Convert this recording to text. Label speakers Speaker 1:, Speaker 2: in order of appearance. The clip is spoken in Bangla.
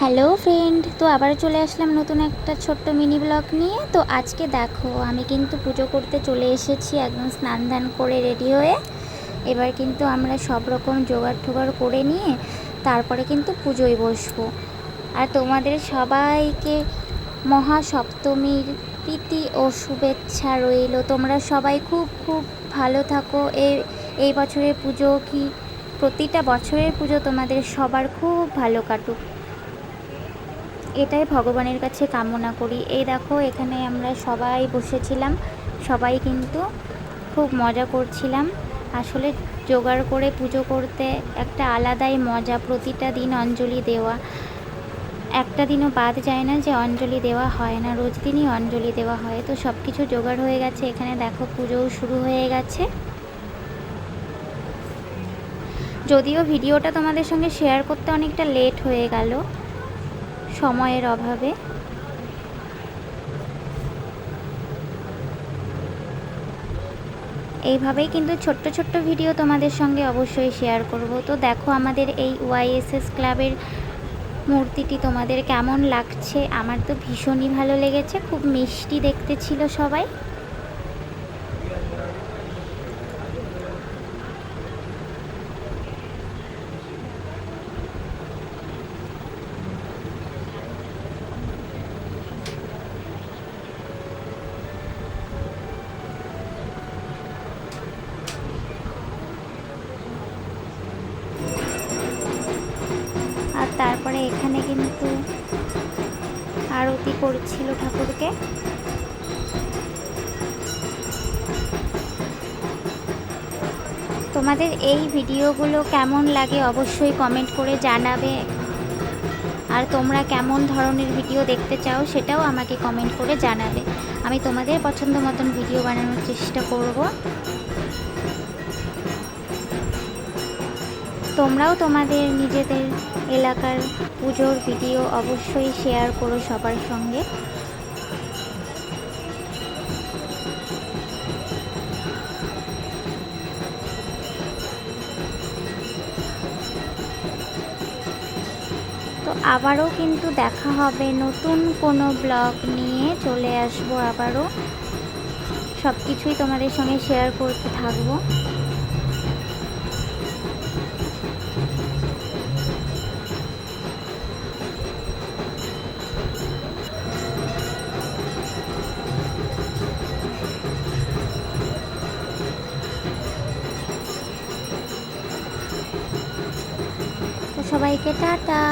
Speaker 1: হ্যালো ফ্রেন্ড, তো আবার চলে আসলাম নতুন একটা ছোট্ট মিনি ব্লগ নিয়ে। তো আজকে দেখো, আমি কিন্তু পুজো করতে চলে এসেছি, একদম স্নান ধান করে রেডি হয়ে। এবার কিন্তু আমরা সব রকম জোগাড় ঠোগাড় করে নিয়ে তারপরে কিন্তু পুজোয় বসবো। আর তোমাদের সবাইকে মহা সপ্তমীর প্রীতি ও শুভেচ্ছা রইল। তোমরা সবাই খুব খুব ভালো থাকো। এই এই বছরের পুজো কি, প্রতিটা বছরের পুজো তোমাদের সবার খুব ভালো কাটুক। এটাই ভগবানের কাছে কামনা করি। এই দেখো, এখানে আমরা সবাই বসেছিলাম। সবাই কিন্তু খুব মজা করছিলাম। আসলে জোগাড় করে পুজো করতে একটা আলাদাই মজা, প্রতিটা দিন অঞ্জলি দেওয়া। একটা দিনও বাদ যায় না যে অঞ্জলি দেওয়া হয় না, রোজ দিনই অঞ্জলি দেওয়া হয়। তো সব কিছু জোগাড় হয়ে গেছে, এখানে দেখো পুজোও শুরু হয়ে গেছে। যদিও ভিডিওটা তোমাদের সঙ্গে শেয়ার করতে অনেকটা লেট হয়ে গেল সময়ের অভাবে। এইভাবেই কিন্তু ছোট্ট ছোট্ট ভিডিও তোমাদের সঙ্গে অবশ্যই শেয়ার করব। তো দেখো আমাদের এই ওয়াইএসএস ক্লাবের মূর্তিটি তোমাদের কেমন লাগছে? আমার তো ভীষণই ভালো লেগেছে। খুব মিষ্টি দেখতে ছিল সবাই। তারপরে এখানে কিন্তু আরতি করছিল ঠাকুরকে। তোমাদের এই ভিডিওগুলো কেমন লাগে অবশ্যই কমেন্ট করে জানাবে। আর তোমরা কেমন ধরনের ভিডিও দেখতে চাও সেটাও আমাকে কমেন্ট করে জানাবে। আমি তোমাদের পছন্দ মতন ভিডিও বানানোর চেষ্টা করব। তোমরাও তোমাদের নিজেদের এলাকার পুজোর ভিডিও অবশ্যই শেয়ার করো সবার সঙ্গে। তো আবারও কিন্তু দেখা হবে নতুন কোনো ব্লগ নিয়ে, চলে আসব আবারও। সব কিছুই তোমাদের সঙ্গে শেয়ার করতে থাকব। সবাইকে টাটা।